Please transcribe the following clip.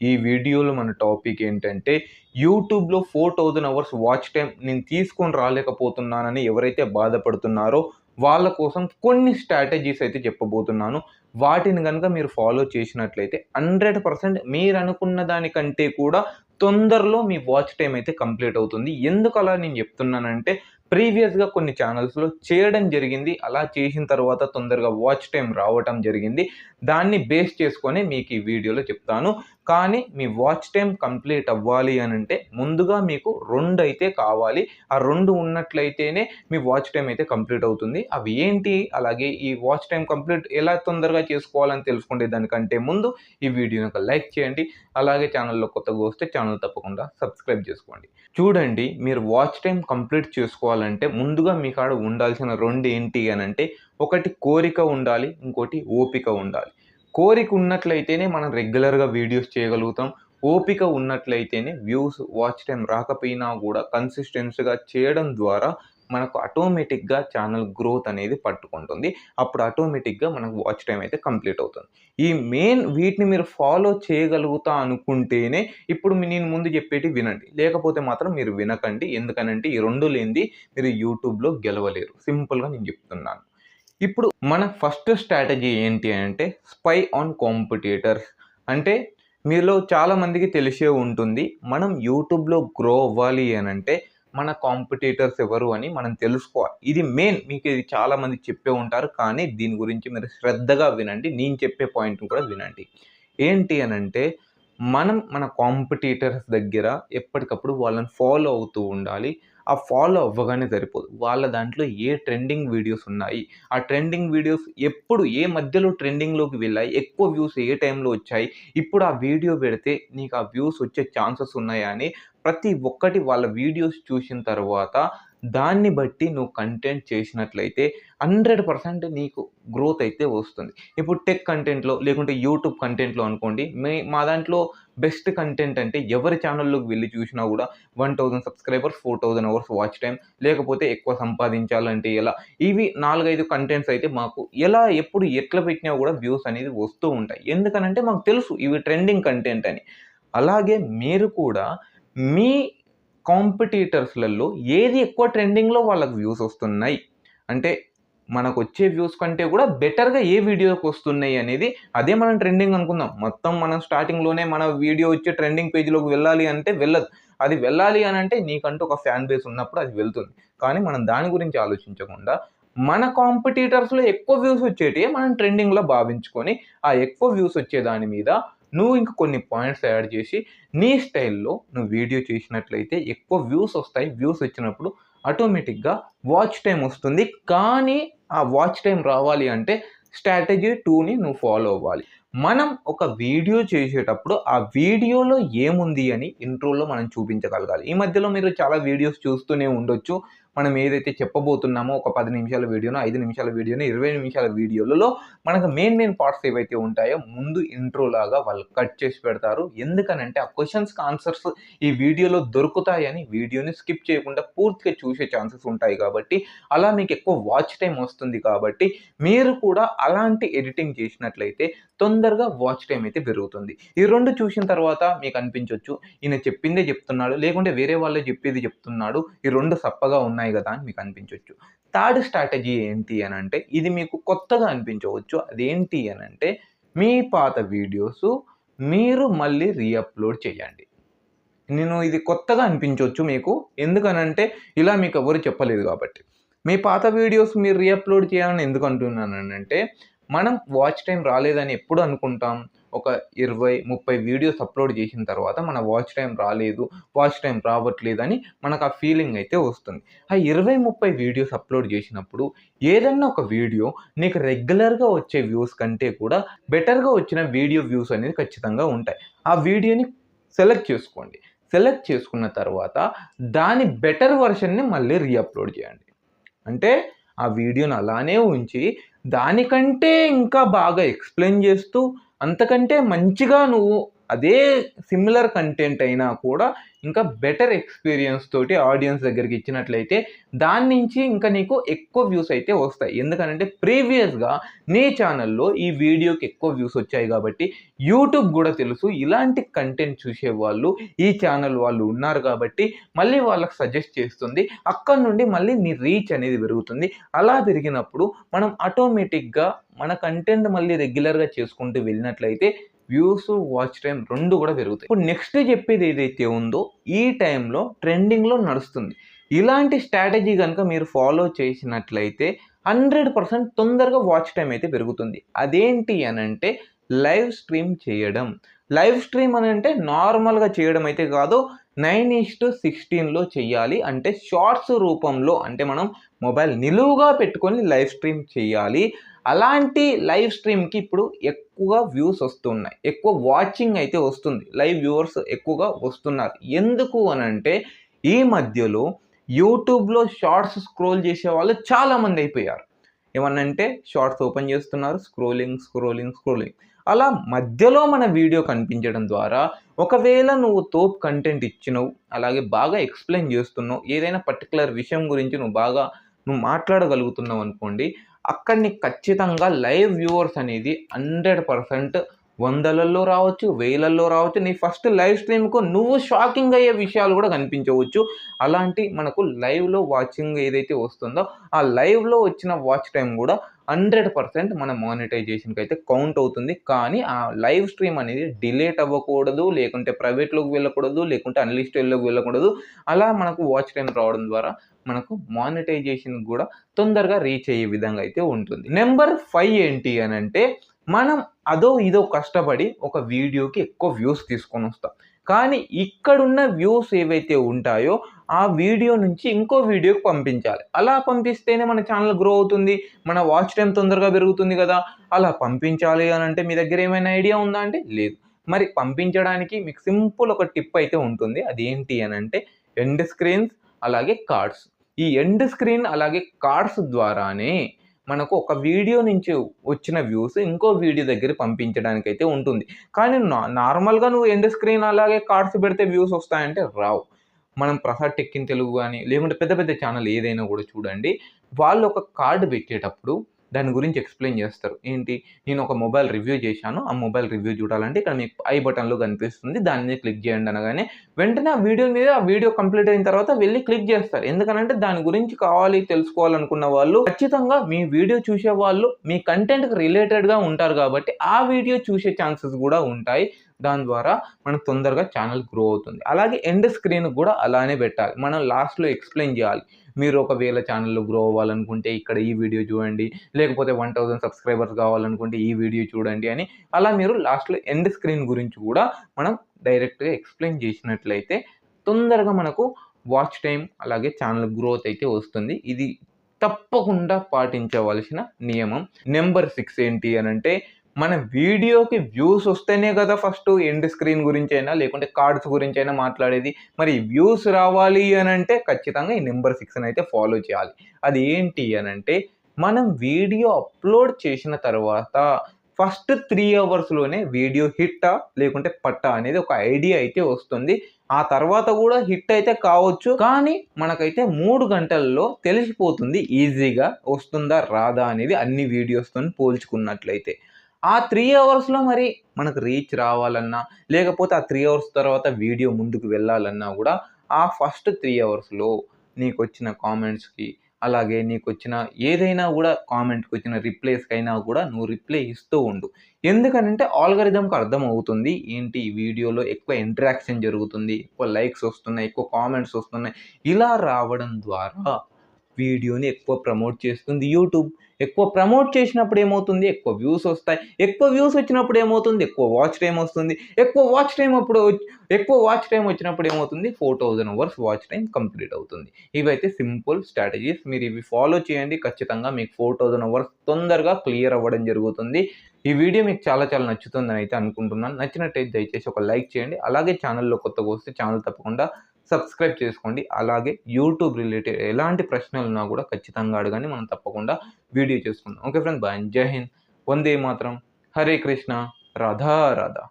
ఈ వీడియోలో మన టాపిక్ ఏంటంటే యూట్యూబ్లో four thousand hours watch time నేను తీసుకొని రాలేకపోతున్నానని ఎవరైతే బాధపడుతున్నారో వాళ్ళ కోసం కొన్ని స్ట్రాటజీస్ అయితే చెప్పబోతున్నాను. వాటిని కనుక మీరు ఫాలో చేసినట్లయితే హండ్రెడ్ పర్సెంట్ మీరు అనుకున్న దానికంటే కూడా తొందరలో మీ వాచ్ టైం అయితే కంప్లీట్ అవుతుంది. ఎందుకు అలా నేను చెప్తున్నానంటే ప్రీవియస్గా కొన్ని ఛానల్స్లో చేయడం జరిగింది. అలా చేసిన తర్వాత తొందరగా వాచ్ టైం రావటం జరిగింది. దాన్ని బేస్ చేసుకొని మీకు ఈ వీడియోలో చెప్తాను. కానీ మీ వాచ్ టైం కంప్లీట్ అవ్వాలి అని అంటే ముందుగా మీకు రెండు అయితే కావాలి. ఆ రెండు ఉన్నట్లయితేనే మీ వాచ్ టైం అయితే కంప్లీట్ అవుతుంది. అవి ఏంటి? అలాగే ఈ వాచ్ టైం కంప్లీట్ ఎలా తొందరగా చేసుకోవాలని తెలుసుకునే దానికంటే ముందు ఈ వీడియోని ఒక లైక్ చేయండి. అలాగే ఛానల్లో కొత్తగా వస్తే ఛానల్ తప్పకుండా సబ్స్క్రైబ్ చేసుకోండి. చూడండి మీరు వాచ్ టైం కంప్లీట్ చేసుకోవాలి చేసుకోవాలంటే ముందుగా మీ కాడ ఉండాల్సిన రెండు ఏంటి అని అంటే ఒకటి కోరిక ఉండాలి ఇంకోటి ఓపిక ఉండాలి. కోరిక ఉన్నట్లయితేనే మనం రెగ్యులర్గా వీడియోస్ చేయగలుగుతాం. ఓపిక ఉన్నట్లయితేనే వ్యూస్ వాచ్ టైం రాకపోయినా కూడా కన్సిస్టెన్సీగా చేయడం ద్వారా మనకు ఆటోమేటిక్గా ఛానల్ గ్రోత్ అనేది పట్టుకుంటుంది. అప్పుడు ఆటోమేటిక్గా మనకు వాచ్ టైం అయితే కంప్లీట్ అవుతుంది. ఈ మెయిన్ వీటిని మీరు ఫాలో చేయగలుగుతా అనుకుంటేనే ఇప్పుడు నేను ముందు చెప్పేటి వినండి. లేకపోతే మాత్రం మీరు వినకండి. ఎందుకనంటే ఈ రెండు లేనిది మీరు యూట్యూబ్లో గెలవలేరు. సింపుల్గా నేను చెప్తున్నాను. ఇప్పుడు మన ఫస్ట్ స్ట్రాటజీ ఏంటి అంటే స్పై ఆన్ కాంపిటేటర్స్ అంటే మీలో చాలామందికి తెలిసే ఉంటుంది. మనం యూట్యూబ్లో గ్రో అవ్వాలి అని అంటే మన కాంపిటీటర్స్ ఎవరు అని మనం తెలుసుకోవాలి. ఇది మెయిన్ మీకు ఇది చాలామంది చెప్పే ఉంటారు కానీ దీని గురించి మీరు శ్రద్ధగా వినండి. నేను చెప్పే పాయింట్ కూడా వినండి. ఏంటి అని అంటే మనం మన కాంపిటీటర్స్ దగ్గర ఎప్పటికప్పుడు వాళ్ళని ఫాలో అవుతూ ఉండాలి. ఆ ఫాలో అవ్వగానే సరిపోదు. వాళ్ళ దాంట్లో ఏ ట్రెండింగ్ వీడియోస్ ఉన్నాయి? ఆ ట్రెండింగ్ వీడియోస్ ఎప్పుడు ఏ మధ్యలో ట్రెండింగ్లోకి వెళ్ళాయి? ఎక్కువ వ్యూస్ ఏ టైంలో వచ్చాయి? ఇప్పుడు ఆ వీడియో పెడితే నీకు ఆ వ్యూస్ వచ్చే ఛాన్సెస్ ఉన్నాయా అని ప్రతి ఒక్కటి వాళ్ళ వీడియోస్ చూసిన తర్వాత దాన్ని బట్టి నువ్వు కంటెంట్ చేసినట్లయితే హండ్రెడ్ పర్సెంట్ నీకు గ్రోత్ అయితే వస్తుంది. ఇప్పుడు టెక్ కంటెంట్లో లేకుంటే యూట్యూబ్ కంటెంట్లో అనుకోండి మే మా దాంట్లో బెస్ట్ కంటెంట్ అంటే ఎవరి ఛానల్లోకి వెళ్ళి చూసినా కూడా one thousand subscribers four thousand hours watch time లేకపోతే ఎక్కువ సంపాదించాలంటే ఎలా? ఇవి నాలుగైదు కంటెంట్స్ అయితే మాకు ఎలా ఎప్పుడు ఎట్లా పెట్టినా కూడా వ్యూస్ అనేది వస్తూ ఉంటాయి. ఎందుకనంటే మాకు తెలుసు ఇవి ట్రెండింగ్ కంటెంట్ అని. అలాగే మీరు కూడా మీ కాంపిటీటర్స్లలో ఏది ఎక్కువ ట్రెండింగ్లో వాళ్ళకి వ్యూస్ వస్తున్నాయి? అంటే మనకు వచ్చే వ్యూస్ కంటే కూడా బెటర్గా ఏ వీడియోకి వస్తున్నాయి అనేది అదే మనం ట్రెండింగ్ అనుకుందాం. మొత్తం మనం స్టార్టింగ్లోనే మన వీడియో వచ్చే ట్రెండింగ్ పేజ్లోకి వెళ్ళాలి అంటే వెళ్ళదు. అది వెళ్ళాలి అని అంటే నీకంటూ ఒక ఫ్యాన్ బేస్ ఉన్నప్పుడు అది వెళ్తుంది. కానీ మనం దాని గురించి ఆలోచించకుండా మన కాంపిటీటర్స్లో ఎక్కువ వ్యూస్ వచ్చేటి మనం ట్రెండింగ్లో భావించుకొని ఆ ఎక్కువ వ్యూస్ వచ్చే దాని మీద నువ్వు ఇంక కొన్ని పాయింట్స్ యాడ్ చేసి నీ స్టైల్లో నువ్వు వీడియో చేసినట్లయితే ఎక్కువ వ్యూస్ వస్తాయి. వ్యూస్ వచ్చినప్పుడు ఆటోమేటిక్గా వాచ్ టైం వస్తుంది. కానీ ఆ వాచ్ టైం రావాలి అంటే స్ట్రాటజీ టూని నువ్వు ఫాలో అవ్వాలి. మనం ఒక వీడియో చేసేటప్పుడు ఆ వీడియోలో ఏముంది అని ఇంట్రోలో మనం చూపించగలగాలి. ఈ మధ్యలో మీరు చాలా వీడియోస్ చూస్తూనే ఉండొచ్చు. మనం ఏదైతే చెప్పబోతున్నామో ఒక పది నిమిషాల వీడియోనో ఐదు నిమిషాల వీడియోనో ఇరవై నిమిషాల వీడియోలలో మనకు మెయిన్ మెయిన్ పార్ట్స్ ఏవైతే ఉంటాయో ముందు ఇంట్రో లాగా వాళ్ళు కట్ చేసి పెడతారు. ఎందుకనంటే ఆ క్వశ్చన్స్కి ఆన్సర్స్ ఈ వీడియోలో దొరుకుతాయని వీడియోని స్కిప్ చేయకుండా పూర్తిగా చూసే ఛాన్సెస్ ఉంటాయి కాబట్టి అలా మీకు ఎక్కువ వాచ్ టైం వస్తుంది కాబట్టి మీరు కూడా అలాంటి ఎడిటింగ్ చేసినట్లయితే తొందరగా వాచ్ టైం అయితే పెరుగుతుంది. ఈ రెండు చూసిన తర్వాత మీకు అనిపించవచ్చు ఈయన చెప్పిందే చెప్తున్నాడు లేకుంటే వేరే వాళ్ళే చెప్పేది చెప్తున్నాడు ఈ రెండు సప్పగా ఉన్నాయి కదా అని మీకు అనిపించవచ్చు థర్డ్ స్ట్రాటజీ ఏంటి అని అంటే ఇది మీకు కొత్తగా అనిపించవచ్చు. అదేంటి అని అంటే మీ పాత వీడియోస్ మీరు మళ్ళీ రీఅప్లోడ్ చేయండి. నేను ఇది కొత్తగా అనిపించవచ్చు మీకు. ఎందుకనంటే ఇలా మీకు ఎవరు చెప్పలేదు కాబట్టి. మీ పాత వీడియోస్ మీరు రీఅప్లోడ్ చేయాలని ఎందుకు అంటున్నానంటే మనం వాచ్ టైం రాలేదని ఎప్పుడు అనుకుంటాం? ఒక ఇరవై ముప్పై వీడియోస్ అప్లోడ్ చేసిన తర్వాత మన వాచ్ టైం రాలేదు వాచ్ టైం రావట్లేదని మనకు ఆ ఫీలింగ్ అయితే వస్తుంది. ఆ ఇరవై ముప్పై వీడియోస్ అప్లోడ్ చేసినప్పుడు ఏదన్నా ఒక వీడియో నీకు రెగ్యులర్గా వచ్చే వ్యూస్ కంటే కూడా బెటర్గా వచ్చిన వీడియో వ్యూస్ అనేది ఖచ్చితంగా ఉంటాయి. ఆ వీడియోని సెలెక్ట్ చేసుకోండి. సెలెక్ట్ చేసుకున్న తర్వాత దాని బెటర్ వర్షన్ని మళ్ళీ రీఅప్లోడ్ చేయండి. అంటే ఆ వీడియోని అలానే ఉంచి దానికంటే ఇంకా బాగా ఎక్స్ప్లెయిన్ చేస్తూ అంతకంటే మంచిగా నువ్వు అదే సిమిలర్ కంటెంట్ అయినా కూడా ఇంకా బెటర్ ఎక్స్పీరియన్స్ తోటి ఆడియన్స్ దగ్గరికి ఇచ్చినట్లయితే దాని నుంచి ఇంకా నీకు ఎక్కువ వ్యూస్ అయితే వస్తాయి. ఎందుకంటే ప్రీవియస్గా నీ ఛానల్లో ఈ వీడియోకి ఎక్కువ వ్యూస్ వచ్చాయి కాబట్టి యూట్యూబ్ కూడా తెలుసు. ఇలాంటి కంటెంట్ చూసే వాళ్ళు ఈ ఛానల్ వాళ్ళు ఉన్నారు కాబట్టి మళ్ళీ వాళ్ళకి సజెస్ట్ చేస్తుంది. అక్కడ నుండి మళ్ళీ నీ రీచ్ అనేది పెరుగుతుంది. అలా పెరిగినప్పుడు మనం ఆటోమేటిక్గా మన కంటెంట్ మళ్ళీ రెగ్యులర్గా చేసుకుంటూ వెళ్ళినట్లయితే వ్యూస్ వాచ్ టైం రెండు కూడా పెరుగుతాయి. ఇప్పుడు నెక్స్ట్ చెప్పేది ఏదైతే ఉందో ఈ టైంలో ట్రెండింగ్లో నడుస్తుంది. ఇలాంటి స్ట్రాటజీ కనుక మీరు ఫాలో చేసినట్లయితే హండ్రెడ్ పర్సెంట్ తొందరగా వాచ్ టైం అయితే పెరుగుతుంది. అదేంటి అని అంటే లైవ్ స్ట్రీమ్ చేయడం. లైవ్ స్ట్రీమ్ అని అంటే నార్మల్గా చేయడం అయితే కాదు నైన్ ఈస్ట్ సిక్స్టీన్లో చేయాలి. అంటే షార్ట్స్ రూపంలో అంటే మనం మొబైల్ నిలువుగా పెట్టుకొని లైవ్ స్ట్రీమ్ చేయాలి. అలాంటి లైవ్ స్ట్రీమ్కి ఇప్పుడు ఎక్కువగా వ్యూస్ వస్తున్నాయి. ఎక్కువ వాచింగ్ అయితే వస్తుంది. లైవ్ వ్యూవర్స్ ఎక్కువగా వస్తున్నారు. ఎందుకు అని అంటే ఈ మధ్యలో యూట్యూబ్లో షార్ట్స్ స్క్రోల్ చేసే వాళ్ళు చాలామంది అయిపోయారు. ఏమనంటే షార్ట్స్ ఓపెన్ చేస్తున్నారు స్క్రోలింగ్ స్క్రోలింగ్ స్క్రోలింగ్. అలా మధ్యలో మన వీడియో కనిపించడం ద్వారా ఒకవేళ నువ్వు తోప్ కంటెంట్ ఇచ్చినవు అలాగే బాగా ఎక్స్ప్లెయిన్ చేస్తున్నావు ఏదైనా పర్టికులర్ విషయం గురించి నువ్వు బాగా నువ్వు మాట్లాడగలుగుతున్నావు అనుకోండి అక్కడిని ఖచ్చితంగా లైవ్ వ్యూవర్స్ అనేది హండ్రెడ్ పర్సెంట్ వందలల్లో రావచ్చు వేలల్లో రావచ్చు. నీ ఫస్ట్ లైవ్ స్ట్రీమ్కు నువ్వు షాకింగ్ అయ్యే విషయాలు కూడా కనిపించవచ్చు. అలాంటి మనకు లైవ్లో వాచింగ్ ఏదైతే వస్తుందో ఆ లైవ్లో వచ్చిన వాచ్ టైం కూడా హండ్రెడ్ పర్సెంట్ మన మానిటైజేషన్కి అయితే కౌంట్ అవుతుంది. కానీ ఆ లైవ్ స్ట్రీమ్ అనేది డిలేట్ అవ్వకూడదు లేకుంటే ప్రైవేట్లోకి వెళ్ళకూడదు లేకుంటే అన్లిస్టెడ్లోకి వెళ్ళకూడదు. అలా మనకు వాచ్ టైం రావడం ద్వారా మనకు మానిటైజేషన్ కూడా తొందరగా రీచ్ అయ్యే విధంగా అయితే ఉంటుంది. నెంబర్ ఫైవ్ ఏంటి అని అంటే మనం అదో ఇదో కష్టపడి ఒక వీడియోకి ఎక్కువ వ్యూస్ తీసుకొని వస్తాం. కానీ ఇక్కడున్న వ్యూస్ ఏవైతే ఉంటాయో ఆ వీడియో నుంచి ఇంకో వీడియోకి పంపించాలి. అలా పంపిస్తేనే మన ఛానల్ గ్రో అవుతుంది మన వాచ్ టైం తొందరగా పెరుగుతుంది కదా. అలా పంపించాలి అని అంటే మీ దగ్గర ఏమైనా ఐడియా ఉందా అంటే లేదు. మరి పంపించడానికి మీకు సింపుల్ ఒక టిప్ అయితే ఉంటుంది. అది ఏంటి అని అంటే ఎండ్ స్క్రీన్స్ అలాగే కార్డ్స్ ఈ ఎండ్ స్క్రీన్ అలాగే కార్డ్స్ ద్వారానే మనకు ఒక వీడియో నుంచి వచ్చిన వ్యూస్ ఇంకో వీడియో దగ్గర పంపించడానికి అయితే ఉంటుంది. కానీ నార్మల్గా నువ్వు ఎండ్ స్క్రీన్ అలాగే కార్డ్స్ పెడితే వ్యూస్ వస్తాయంటే రావు. మనం ప్రసాద్ టెక్కిన్ తెలుగు కానీ లేకుంటే పెద్ద పెద్ద ఛానల్ ఏదైనా కూడా చూడండి. వాళ్ళు ఒక కార్డు పెట్టేటప్పుడు దాని గురించి ఎక్స్ప్లెయిన్ చేస్తారు. ఏంటి? నేను ఒక మొబైల్ రివ్యూ చేశాను. ఆ మొబైల్ రివ్యూ చూడాలంటే ఇక్కడ మీకు ఐ బటన్లో కనిపిస్తుంది. దాని మీద క్లిక్ చేయండి అనగానే వెంటనే ఆ వీడియో మీద ఆ వీడియో కంప్లీట్ అయిన తర్వాత వెళ్ళి క్లిక్ చేస్తారు. ఎందుకంటే దాని గురించి కావాలి తెలుసుకోవాలనుకున్న వాళ్ళు ఖచ్చితంగా మీ వీడియో చూసే వాళ్ళు మీ కంటెంట్కి రిలేటెడ్గా ఉంటారు కాబట్టి ఆ వీడియో చూసే ఛాన్సెస్ కూడా ఉంటాయి. దాని ద్వారా మనకు తొందరగా ఛానల్ గ్రో అవుతుంది. అలాగే ఎండ్ స్క్రీన్ కూడా అలానే పెట్టాలి. మనం లాస్ట్లో ఎక్స్ప్లెయిన్ చేయాలి. మీరు ఒకవేళ ఛానల్లో గ్రో అవ్వాలనుకుంటే ఇక్కడ ఈ వీడియో చూడండి. లేకపోతే వన్ థౌజండ్ సబ్స్క్రైబర్స్ కావాలనుకుంటే ఈ వీడియో చూడండి అని అలా మీరు లాస్ట్లో ఎండ్ స్క్రీన్ గురించి కూడా మనం డైరెక్ట్గా ఎక్స్ప్లెయిన్ చేసినట్లయితే తొందరగా మనకు వాచ్ టైం అలాగే ఛానల్ గ్రోత్ అయితే వస్తుంది. ఇది తప్పకుండా పాటించవలసిన నియమం. నెంబర్ సిక్స్ ఏంటి అని అంటే మన వీడియోకి వ్యూస్ వస్తేనే కదా ఫస్ట్ ఎండ్ స్క్రీన్ గురించి అయినా లేకుంటే కార్డ్స్ గురించి అయినా మాట్లాడేది. మరి వ్యూస్ రావాలి అని అంటే ఖచ్చితంగా ఈ నెంబర్ సిక్స్ని అయితే ఫాలో చేయాలి. అది ఏంటి అని అంటే మనం వీడియో అప్లోడ్ చేసిన తర్వాత ఫస్ట్ త్రీ అవర్స్లోనే వీడియో హిట్టా లేకుంటే పట్టా అనేది ఒక ఐడియా అయితే వస్తుంది. ఆ తర్వాత కూడా హిట్ అయితే కావచ్చు కానీ మనకైతే మూడు గంటల్లో తెలిసిపోతుంది ఈజీగా వస్తుందా రాదా అనేది అన్ని వీడియోస్తో పోల్చుకున్నట్లయితే. ఆ త్రీ అవర్స్లో మరి మనకు రీచ్ రావాలన్నా లేకపోతే ఆ త్రీ అవర్స్ తర్వాత వీడియో ముందుకు వెళ్ళాలన్నా కూడా ఆ ఫస్ట్ త్రీ అవర్స్లో నీకు వచ్చిన కామెంట్స్కి అలాగే నీకు వచ్చిన ఏదైనా కూడా కామెంట్కి వచ్చిన రిప్లైస్కి అయినా కూడా నువ్వు రిప్లై ఇస్తూ ఉండు. ఎందుకనంటే ఆల్గరిథంకి అర్థం అవుతుంది ఏంటి ఈ వీడియోలో ఎక్కువ ఇంటరాక్షన్ జరుగుతుంది ఎక్కువ లైక్స్ వస్తున్నాయి ఎక్కువ కామెంట్స్ వస్తున్నాయి. ఇలా రావడం ద్వారా వీడియోని ఎక్కువ ప్రమోట్ చేస్తుంది యూట్యూబ్ ఎక్కువ ప్రమోట్ చేసినప్పుడు ఏమవుతుంది? ఎక్కువ వ్యూస్ వస్తాయి. ఎక్కువ వ్యూస్ వచ్చినప్పుడు ఏమవుతుంది? ఎక్కువ వాచ్ టైం వస్తుంది. ఎక్కువ వాచ్ టైం అప్పుడు ఎక్కువ వాచ్ టైం వచ్చినప్పుడు ఏమవుతుంది? Four thousand hours watch time complete అవుతుంది. ఇవైతే సింపుల్ స్ట్రాటజీస్ మీరు ఇవి ఫాలో చేయండి. ఖచ్చితంగా మీకు ఫోర్ థౌజండ్ అవర్స్ తొందరగా క్లియర్ అవ్వడం జరుగుతుంది. ఈ వీడియో మీకు చాలా చాలా నచ్చుతుందని అయితే అనుకుంటున్నాను. నచ్చినట్టయితే దయచేసి ఒక లైక్ చేయండి. అలాగే ఛానల్లో కొత్తగా వస్తే ఛానల్ తప్పకుండా సబ్స్క్రైబ్ చేసుకోండి. అలాగే యూట్యూబ్ రిలేటెడ్ ఎలాంటి ప్రశ్నలు ఉన్నా కూడా ఖచ్చితంగా అడగండి. మనం తప్పకుండా వీడియో చేసుకుందాం. Okay friends bye. జై హింద్. వందే మాత్రం. హరే కృష్ణ. రాధా రాధా.